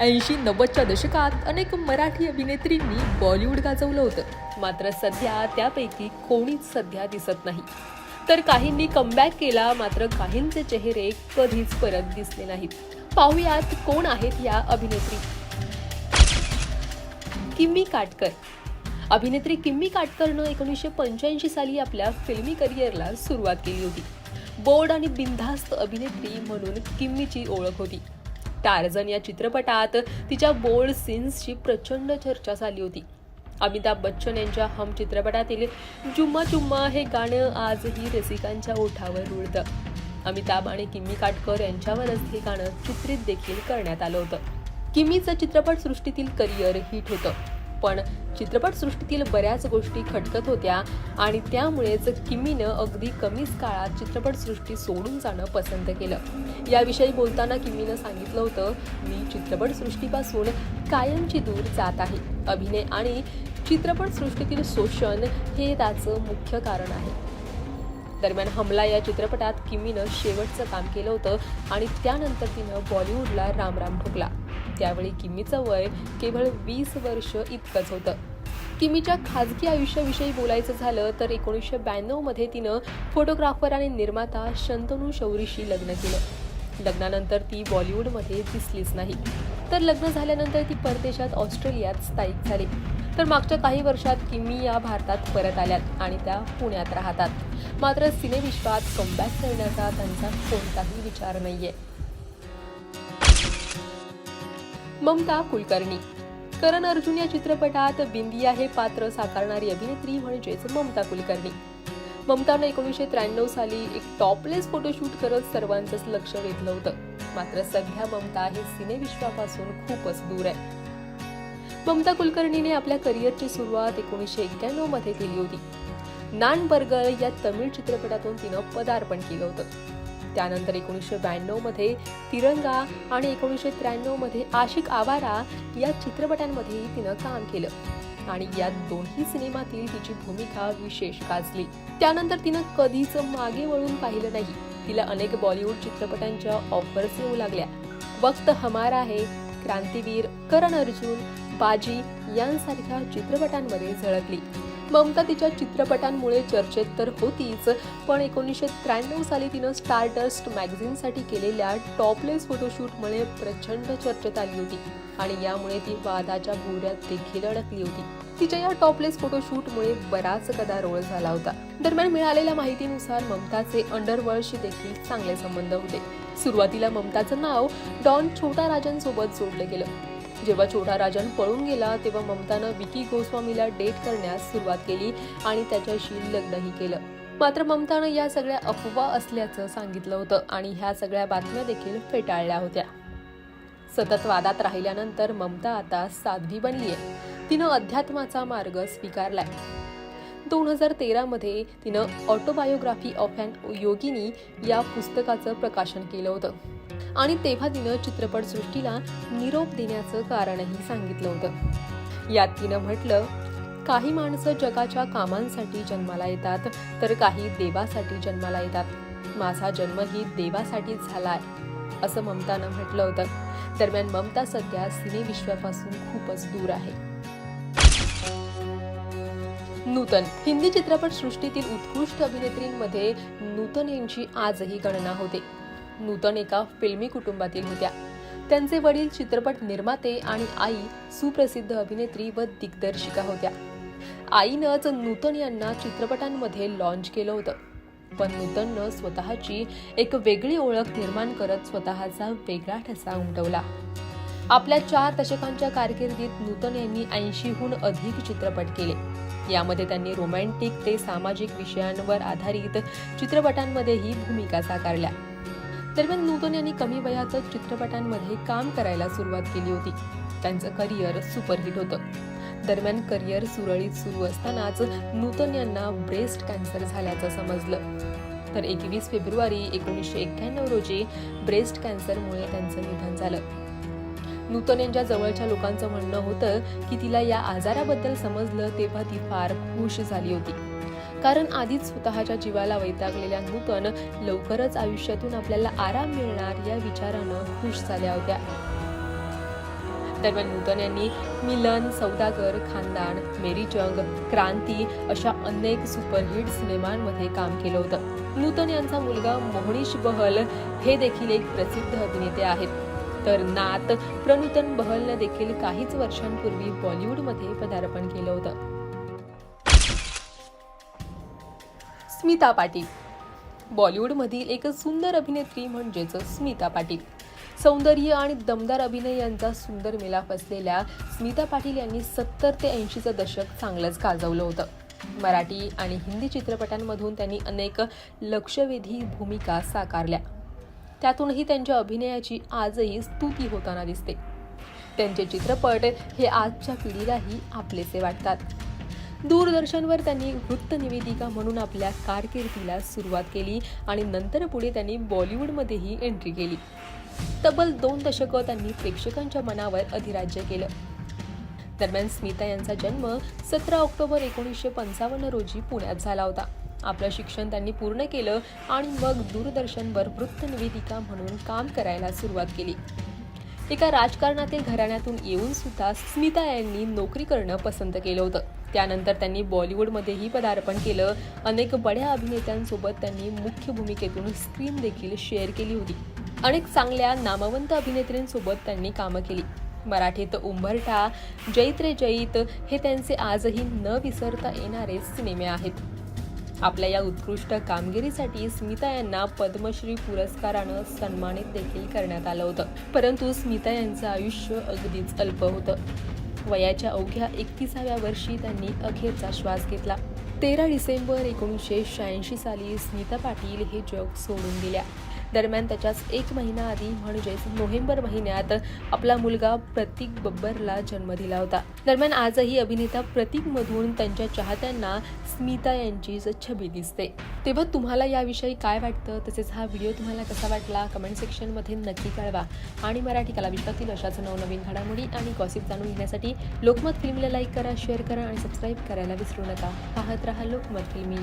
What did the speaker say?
ऐंशी नव्वदच्या दशकात अनेक मराठी अभिनेत्रींनी बॉलिवूड गाजवलं होतं. मात्र सध्या त्यापैकी कोणीच सध्या दिसत नाही. तर काहींनी कमबॅक केला मात्र काहींचे चेहरे कधीच परत दिसले नाहीत. पाहुयात कोण आहेत या अभिनेत्री. किम्मी काटकर. अभिनेत्री किम्मी काटकरनं एकोणीसशे पंच्याऐंशी साली आपल्या फिल्मी करिअरला सुरुवात केली होती. बोर्ड आणि बिनधास्त अभिनेत्री म्हणून किम्मीची ओळख होती. टार्झन या चित्रपटात तिच्या बोल्ड सीन्सची प्रचंड चर्चा झाली होती. अमिताभ बच्चन यांच्या हम चित्रपटातील जुम्मा चुम्मा हे गाणं आजही रसिकांच्या ओठावर रुळतं अमिताभ आणि किम्मी काटकर यांच्यावरच हे गाणं चित्रित देखील करण्यात आलं होतं. किमीचं चित्रपटसृष्टीतील करिअर हिट होतं. पण चित्रपटसृष्टीतील बऱ्याच गोष्टी खटकत होत्या आणि त्यामुळेच किमीनं अगदी कमीच काळात चित्रपटसृष्टी सोडून जाणं पसंत केलं. याविषयी बोलताना किमीनं सांगितलं होतं मी चित्रपटसृष्टीपासून कायमची दूर जात आहे. अभिनय आणि चित्रपटसृष्टीतील शोषण हे त्याचं मुख्य कारण आहे. दरम्यान हमला या चित्रपटात किमीनं शेवटचं काम केलं होतं आणि त्यानंतर तिनं बॉलिवूडला रामराम ठोकला. त्यावेळी किमीचं वय केवळ वीस वर्ष इतकंच होतं. किमीच्या खाजगी आयुष्याविषयी बोलायचं झालं तर एकोणीसशे ब्याण्णवमध्ये तिनं फोटोग्राफर आणि निर्माता शंतनू शौरीशी लग्न केलं. लग्नानंतर ती बॉलिवूडमध्ये दिसलीच नाही. तर लग्न झाल्यानंतर ती परदेशात ऑस्ट्रेलियात स्थायिक झाली. तर मागच्या काही वर्षात किमी या भारतात परत आल्यात आणि त्या पुण्यात राहतात. मात्र सिनेविश्वात कमबॅक करण्याचा त्यांचा कोणताही विचार नाहीये. ममता कुलकर्णी. करण अर्जुन या चित्रपटात बिंदिया हे पात्र साकारणारी अभिनेत्री म्हणजेच ममता कुलकर्णी. ममतानं एकोणीसशे त्र्याण्णव साली एक टॉपलेस फोटोशूट करत सर्वांचंच लक्ष वेधलं होतं. मात्र सध्या ममता हे सिनेविश्वापासून खूपच दूर आहे. ममता कुलकर्णीने आपल्या करिअरची सुरुवात एकोणीसशे एक्क्याण्णवमध्ये केली होती. नान बर्गर या तमिळ चित्रपटातून तिनं पदार्पण केलं होतं. त्यानंतर एकोणीसशे ब्याण्णवमध्ये तिरंगा आणि एकोणीसशे त्र्याण्णवमध्ये आशिक आवारा या चित्रपटांमध्येही तिनं काम केलं. आणि या दोन्ही सिनेमातील तिची भूमिका विशेष गाजली. त्यानंतर तिनं कधीच मागे वळून पाहिलं नाही. तिला अनेक बॉलिवूड चित्रपटांच्या ऑफर्स येऊ लागल्या. वक्त हमारा है क्रांतीवीर करण अर्जुन बाजी यांसारख्या चित्रपटांमध्ये झळकली. ममता तिच्या चित्रपटांमुळे चर्चेत तर होतीच पण एकोणीसशे त्र्याण्णव साली तिनं स्टारडस्ट मॅगझिनसाठी केलेल्या टॉपलेस फोटोशूटमुळे प्रचंड चर्चेत आली होती आणि यामुळे ती वादाच्या भोवऱ्यात देखील अडकली होती. तिच्या या टॉपलेस फोटोशूटमुळे बराच गदारोळ झाला होता. दरम्यान मिळालेल्या माहितीनुसार ममताचे अंडरवर्ल्डशी देखील चांगले संबंध होते. सुरुवातीला ममताचं नाव डॉन छोटा राजांसोबत जोडलं गेलं. जेव्हा छोटा राजन पळून गेला तेव्हा ममतानं विकी गोस्वामीला डेट करण्यास सुरुवात केली आणि त्याच्याशी लग्नही केलं. मात्र ममतानं या सगळ्या अफवा असल्याचं सांगितलं होतं आणि ह्या सगळ्या बातम्या देखील फेटाळल्या होत्या. सतत वादात राहिल्यानंतर ममता आता साध्वी बनली आहे तिनं अध्यात्माचा मार्ग स्वीकारलाय. दोन हजार तेरामध्ये तिनं ऑटोबायोग्राफी ऑफ अन योगिनी या पुस्तकाचं प्रकाशन केलं होतं. आणि तेव्हा तिनं चित्रपटसृष्टीला निरोप देण्याचं कारणही सांगितलं होतं. यात तिनं म्हटलं काही माणसं जगाच्या कामांसाठी जन्माला येतात तर काही देवासाठी जन्माला येतात. माझा जन्मही देवासाठीच झालाय असं ममतानं म्हटलं होतं. दरम्यान ममता सध्या सिनेविश्वापासून खूपच दूर आहे. नूतन हिंदी चित्रपट सृष्टीतील उत्कृष्ट अभिनेत्रींमध्ये नूतन यांची आजही गणना होते. नूतन एका फिल्मी कुटुंबातील होत्या. त्यांचे वडील चित्रपट निर्माते आणि आई सुप्रसिद्ध अभिनेत्री व दिग्दर्शिका होत्या. आईनंच नूतन यांना चित्रपटांमध्ये लॉन्च केलं होतं. पण नूतननं स्वतःची एक वेगळी ओळख निर्माण करत स्वतःचा वेगळा ठसा उमटवला. आपल्या चार दशकांच्या कारकिर्दीत नूतन यांनी ऐंशीहून अधिक चित्रपट केले. यामध्ये त्यांनी रोमॅन्टिक ते सामाजिक विषयांवर आधारित चित्रपटांमध्येही भूमिका साकारल्या. दरम्यान नूतन यांनी कमी वयातच चित्रपटांमध्ये काम करायला सुरुवात केली होती. त्यांचं करिअर सुपरहिट होतं. दरम्यान करिअर सुरळीत सुरू असतानाच नूतन यांना ब्रेस्ट कॅन्सर झाल्याचं समजलं. तर एकवीस फेब्रुवारी एकोणीसशे एक्क्याण्णव रोजी ब्रेस्ट कॅन्सरमुळे त्यांचं निधन झालं. नूतन यांच्या जवळच्या लोकांचं म्हणणं होतं की तिला या आजाराबद्दल समजलं तेव्हा ती फार खुश झाली होती. कारण आधीच स्वतःच्या जीवाला वैतागलेल्या नूतन लवकरच आयुष्यातून आपल्याला आराम मिळणार या विचारानं खुश झाल्या होत्या. दरम्यान नूतन यांनी मिलन सौदागर खानदान मेरी जंग क्रांती अशा अनेक सुपरहिट सिनेमांमध्ये काम केलं होतं. नूतन यांचा मुलगा मोहनीश बहल हे देखील एक प्रसिद्ध अभिनेते आहेत. तर नात प्रनूतन बहलनं देखील काहीच वर्षांपूर्वी बॉलिवूडमध्ये पदार्पण केलं होतं. स्मिता पाटील. बॉलिवूडमधील एक सुंदर अभिनेत्री म्हणजेच स्मिता पाटील. सौंदर्य आणि दमदार अभिनय यांचा सुंदर मिलाफ असलेल्या स्मिता पाटील यांनी सत्तर ते ऐंशीचं दशक चांगलंच गाजवलं होतं. मराठी आणि हिंदी चित्रपटांमधून त्यांनी अनेक लक्षवेधी भूमिका साकारल्या. त्यातूनही त्यांच्या अभिनयाची आजही स्तुती होताना दिसते. त्यांचे चित्रपट हे आजच्या पिढीलाही आपलेसे वाटतात. दूरदर्शनवर त्यांनी वृत्तनिवेदिका म्हणून आपल्या कारकिर्दीला सुरुवात केली आणि नंतर पुढे त्यांनी बॉलिवूडमध्येही एंट्री केली. तब्बल दोन दशकं त्यांनी प्रेक्षकांच्या मनावर अधिराज्य केलं. दरम्यान स्मिता यांचा जन्म सतरा ऑक्टोबर एकोणीसशे पंचावन्न रोजी पुण्यात झाला होता. आपलं शिक्षण त्यांनी पूर्ण केलं आणि मग दूरदर्शनवर वृत्तनिवेदिका म्हणून काम करायला सुरुवात केली. एका राजकारणातील घराण्यातून येऊन सुद्धा स्मिता यांनी नोकरी करणं पसंत केलं होतं. त्यानंतर त्यांनी बॉलिवूडमध्येही पदार्पण केलं. अनेक बड्या अभिनेत्यांसोबत त्यांनी मुख्य भूमिकेतून स्क्रीन देखील शेअर केली होती. अनेक चांगल्या नामवंत अभिनेत्रींसोबत त्यांनी कामं केली. मराठीत उंबरठा जैत रे जैत हे त्यांचे आजही न विसरता येणारे सिनेमे आहेत. आपल्या या उत्कृष्ट कामगिरीसाठी स्मिता यांना पद्मश्री पुरस्कारानं सन्मानित देखील करण्यात आलं होतं. परंतु स्मिता यांचं आयुष्य अगदीच अल्प होतं. वयाच्या अवघ्या एकतीसाव्या वर्षी त्यांनी अखेरचा श्वास घेतला. तेरा डिसेंबर एकोणीसशे शहाऐंशी साली स्मिता पाटील हे जग सोडून गेल्या. दरम्यान त्याच्याच एक महिना आधी म्हणजेच नोव्हेंबर महिन्यात आपला मुलगा प्रतीक बब्बरला जन्म दिला होता. दरम्यान आजही अभिनेता प्रतीक मधून त्यांच्या चाहत्यांना स्मिता यांचीच छबी दिसते. तेव्हा तुम्हाला याविषयी काय वाटतं? तसेच हा व्हिडिओ तुम्हाला कसा वाटला? कमेंट सेक्शनमध्ये नक्की कळवा. आणि मराठी कलाविश्वातील अशाच नवनवीन घडामोडी आणि गॉसिप जाणून घेण्यासाठी लोकमत फिल्मला लाईक करा शेअर करा आणि सबस्क्राईब करायला विसरू नका. पाहत रहा लोकमत फिल्मी.